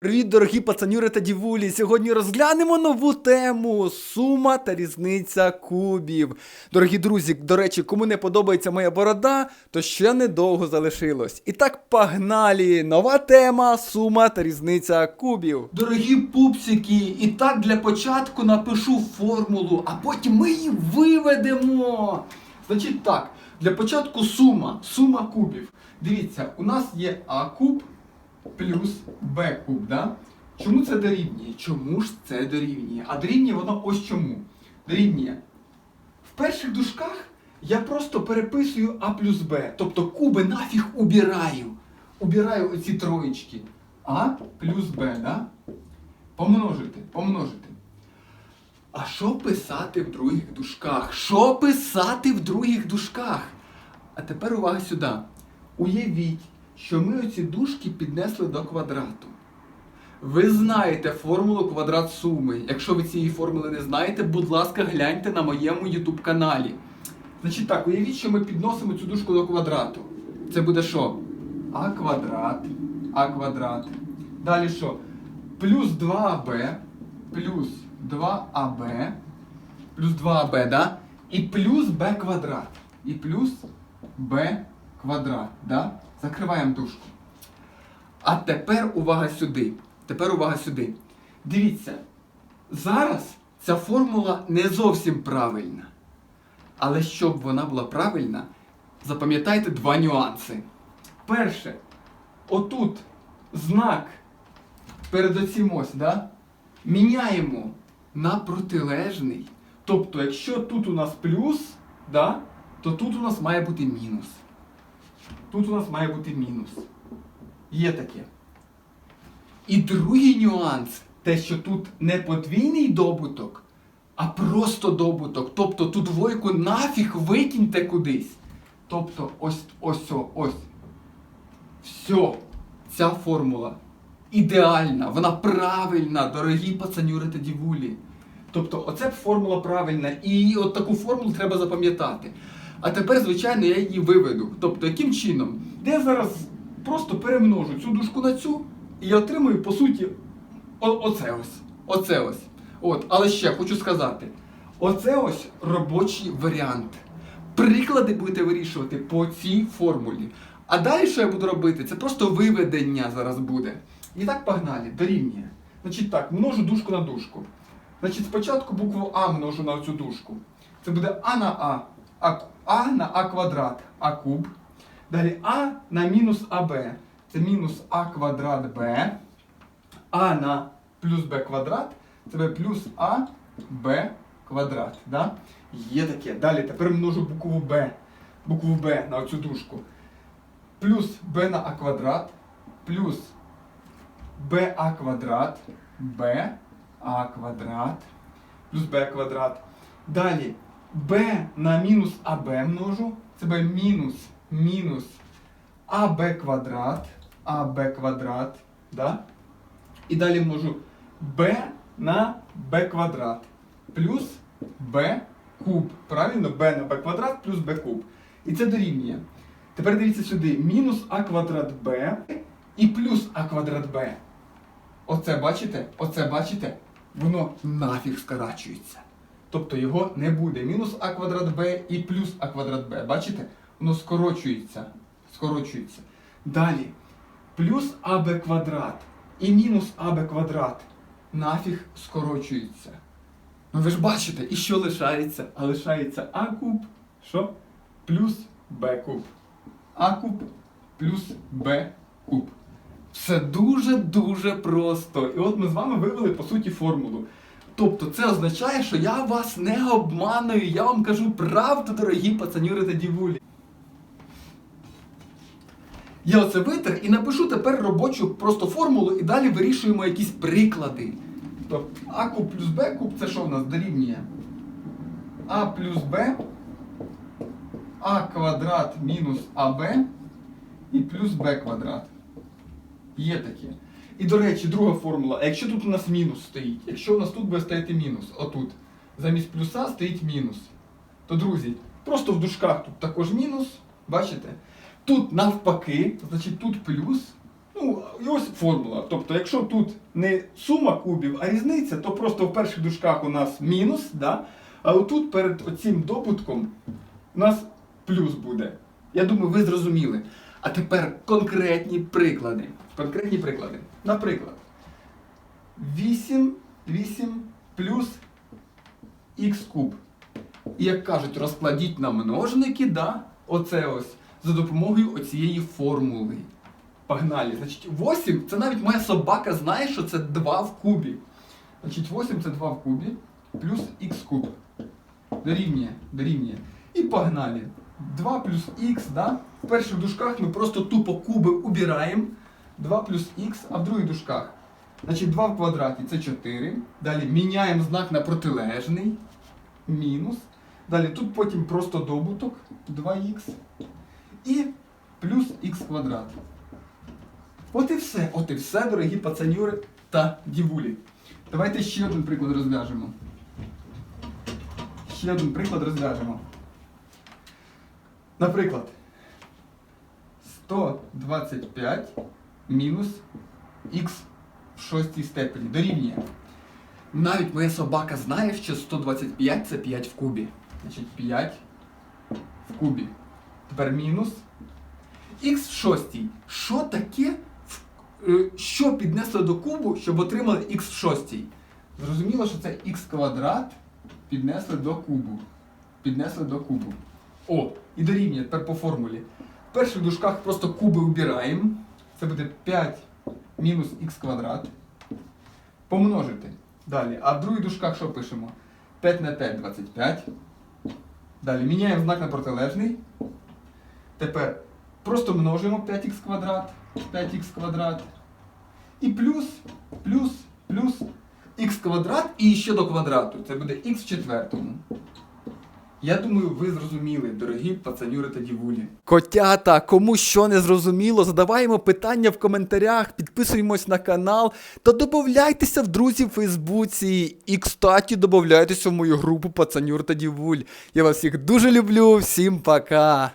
Привіт, дорогі пацанюри та дівулі! Сьогодні розглянемо нову тему сума та різниця кубів. Дорогі друзі, до речі, кому не подобається моя борода, то ще недовго залишилось. І так погнали! Нова тема сума та різниця кубів. Дорогі пупсики, і так для початку напишу формулу, а потім ми її виведемо. Значить так, для початку сума, сума кубів. Дивіться, у нас є А куб плюс b куб, да? Чому це дорівнює? Чому ж це дорівнює? А дорівнює воно ось чому. Дорівнює. В перших дужках я просто переписую А плюс Б. Тобто куби нафіг убираю. Убираю оці троєчки. А плюс Б, да? Помножити, помножити. А що писати в других дужках? Що писати в других дужках? А тепер увага сюди. Уявіть, що ми оці дужки піднесли до квадрату. Ви знаєте формулу квадрат суми. Якщо ви цієї формули не знаєте, будь ласка, гляньте на моєму YouTube каналі. Значить так, уявіть, що ми підносимо цю дужку до квадрату. Це буде що? А квадрат, А квадрат. Далі що? Плюс 2аб, плюс 2аб, плюс 2аб, да? І плюс b квадрат. І плюс b квадрат. Да? Закриваємо дужку. А тепер увага сюди. Тепер увага сюди. Дивіться, зараз ця формула не зовсім правильна. Але щоб вона була правильна, запам'ятайте два нюанси. Перше, отут знак перед оцім ось, да? міняємо на протилежний. Тобто, якщо тут у нас плюс, да, то тут у нас має бути мінус. Тут у нас має бути мінус. Є таке. І другий нюанс те, що тут не подвійний добуток, а просто добуток. Тобто ту двойку нафіг викиньте кудись. Тобто ось ось ось. Все, ця формула ідеальна, вона правильна, дорогі пацанюри та дівулі. Тобто, оце формула правильна, і от таку формулу треба запам'ятати. А тепер, звичайно, я її виведу. Тобто, яким чином? Де я зараз просто перемножу цю дужку на цю, і я отримую, по суті, оце ось. Оце ось. От, але ще хочу сказати: оце ось робочий варіант. Приклади будете вирішувати по цій формулі. А далі, що я буду робити, це просто виведення зараз буде. І так погнали, дорівнює. Значить так, множу дужку на дужку. Значить, спочатку букву А множу на цю дужку. Це буде А на А. А, а на А квадрат, А куб. Далі А на мінус АБ. Це мінус А квадрат Б. А на плюс Б квадрат. Це буде плюс А Б квадрат. Да? Є таке. Далі тепер множу букву Б. Букву Б на цю дужку. Плюс Б на А квадрат. Плюс БА квадрат. Б А квадрат. Плюс Б квадрат. Далі b на мінус АБ множу. Це буде мінус мінус АБ квадрат. АБ квадрат. Да? І далі множу b на b квадрат. Плюс b куб. Правильно? b на b квадрат плюс b куб. І це дорівнює. Тепер дивіться сюди. Мінус а квадрат b і плюс а квадрат b. Оце бачите? Оце бачите? Воно нафіг скорачується. Тобто його не буде. Мінус а квадрат b і плюс а квадрат b. Бачите? Воно скорочується. Скорочується. Далі. Плюс аб квадрат і мінус аб квадрат нафіг скорочується. Ну ви ж бачите, і що лишається? А лишається а куб, що? Плюс b куб. А куб плюс b куб. Все дуже-дуже просто. І от ми з вами вивели по суті формулу. Тобто це означає, що я вас не обманую, я вам кажу правду, дорогі пацанюри та дівулі. Я оце витер і напишу тепер робочу просто формулу і далі вирішуємо якісь приклади. Тобто А куб плюс Б куб це що в нас дорівнює? А плюс Б, А квадрат мінус АБ і плюс Б квадрат. Є таке. І, до речі, друга формула. А якщо тут у нас мінус стоїть, якщо у нас тут буде стояти мінус, отут, замість плюса стоїть мінус, то, друзі, просто в дужках тут також мінус, бачите? Тут навпаки, значить тут плюс, Ну, і ось формула. Тобто, якщо тут не сума кубів, а різниця, то просто в перших дужках у нас мінус, да? а отут перед оцим добутком у нас плюс буде. Я думаю, ви зрозуміли. А тепер конкретні приклади. Конкретні приклади. Наприклад, 8, 8 плюс х куб. І як кажуть, розкладіть на множники, да? оце ось, за допомогою оцієї формули. Погнали. Значить, 8 це навіть моя собака знає, що це 2 в кубі. Значить, 8 це 2 в кубі плюс х куб. Дорівнює, дорівнює. І погнали. 2 плюс х, да? В перших дужках ми просто тупо куби убираємо. 2 плюс х, а в других дужках. Значить, 2 в квадраті це 4. Далі міняємо знак на протилежний. Мінус. Далі тут потім просто добуток 2х. І плюс х квадрат. От і все. От і все, дорогі пацанюри та дівулі. Давайте ще один приклад розв'яжемо. Ще один приклад розв'яжемо. Наприклад, 125 мінус х в шостій степені дорівнює. Навіть моя собака знає, що 125 це 5 в кубі. Значить 5 в кубі. Тепер мінус х в шостій. Що таке? е, Що піднесли до кубу, щоб отримали х в шостій? Зрозуміло, що це х квадрат піднесли до кубу. Піднесли до кубу. О, і дорівнює тепер по формулі. В перших дужках просто куби убираємо. Це буде 5 мінус х квадрат. Помножити. Далі. А в других дужках що пишемо? 5 на 5 25. Далі міняємо знак на протилежний. Тепер просто множимо 5х квадрат, 5х квадрат. І плюс, плюс, плюс х квадрат і ще до квадрату. Це буде х в четвертому. Я думаю, ви зрозуміли, дорогі пацанюри та дівулі. Котята, кому що не зрозуміло, задаваємо питання в коментарях, підписуємось на канал та додавайтеся в друзі в Фейсбуці. І, кстати, додавайтеся в мою групу пацанюр та дівуль. Я вас всіх дуже люблю, всім пока!